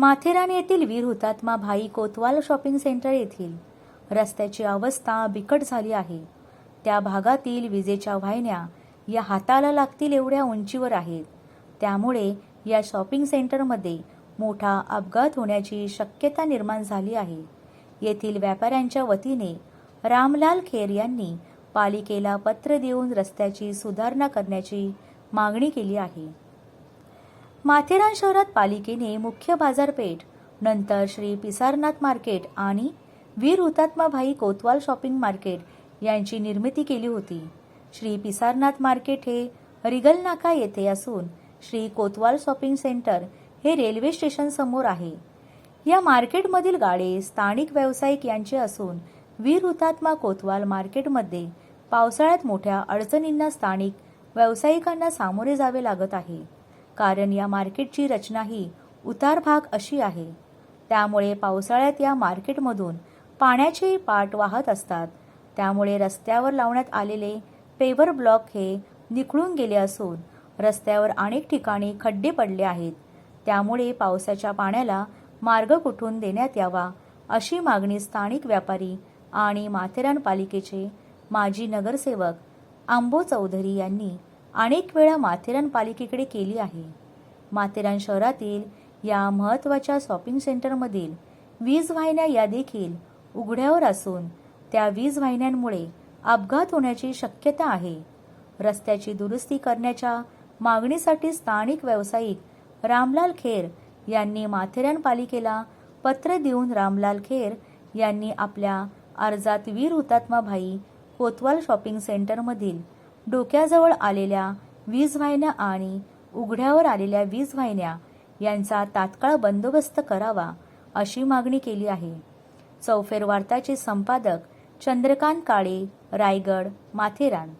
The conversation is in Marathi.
माथेरान येथील वीर हुतात्मा भाई कोतवाल शॉपिंग सेंटर येथील. रस्त्याची अवस्था बिकट झाली आहे. त्या भागातील विजेच्या वाहिन्या या हाताला लागतील एवढ्या उंचीवर आहेत. त्यामुळे या शॉपिंग सेंटरमध्ये मोठा अपघात होण्याची शक्यता निर्माण झाली आहे. येथील व्यापाऱ्यांच्या वतीने रामलाल खेर यांनी पालिकेला पत्र देऊन रस्त्याची सुधारणा करण्याची मागणी केली आहे. माथेरान शहरात पालिकेने मुख्य बाजारपेठ नंतर श्री पिसारनाथ मार्केट आणि वीर हुतात्मा भाई कोतवाल शॉपिंग मार्केट यांची निर्मिती केली होती. श्री पिसारनाथ मार्केट हे रिगल नाका येथे असून श्री कोतवाल शॉपिंग सेंटर हे रेल्वे स्टेशन समोर आहे. या मार्केटमधील गाडे स्थानिक व्यावसायिक यांचे असून वीर हुतात्मा कोतवाल मार्केटमध्ये पावसाळ्यात मोठ्या अडचणींना स्थानिक व्यावसायिकांना सामोरे जावे लागत आहे. कारण या मार्केटची रचना ही उतार भाग अशी आहे. त्यामुळे पावसाळ्यात या मार्केटमधून पाण्याचे पाट वाहत असतात. त्यामुळे रस्त्यावर लावण्यात आलेले पेवर ब्लॉक हे निखळून गेले असून रस्त्यावर अनेक ठिकाणी खड्डे पडले आहेत. त्यामुळे पावसाच्या पाण्याला मार्ग कुठून देण्यात यावा अशी मागणी स्थानिक व्यापारी आणि माथेरान पालिकेचे माजी नगरसेवक आंबो चौधरी यांनी अनेक वेळा माथेरान पालिकेकडे केली आहे. माथेरान शहरातील या महत्त्वाच्या शॉपिंग सेंटरमधील वीज वाहिन्या या देखील उघड्यावर असून त्या वीज वाहिन्यांमुळे अपघात होण्याची शक्यता आहे. रस्त्याची दुरुस्ती करण्याच्या मागणीसाठी स्थानिक व्यावसायिक रामलाल खेर यांनी माथेरान पालिकेला पत्र देऊन रामलाल खेर यांनी आपल्या अर्जात वीर हुतात्मा भाई कोतवाल शॉपिंग सेंटरमधील डोक्याजवळ आलेल्या वीज वाहिन्या आणि उघड्यावर आलेल्या वीज वाहिन्या यांचा तात्काळ बंदोबस्त करावा अशी मागणी केली आहे. चौफेर वार्ताचे संपादक चंद्रकांत काळे रायगड माथेरान.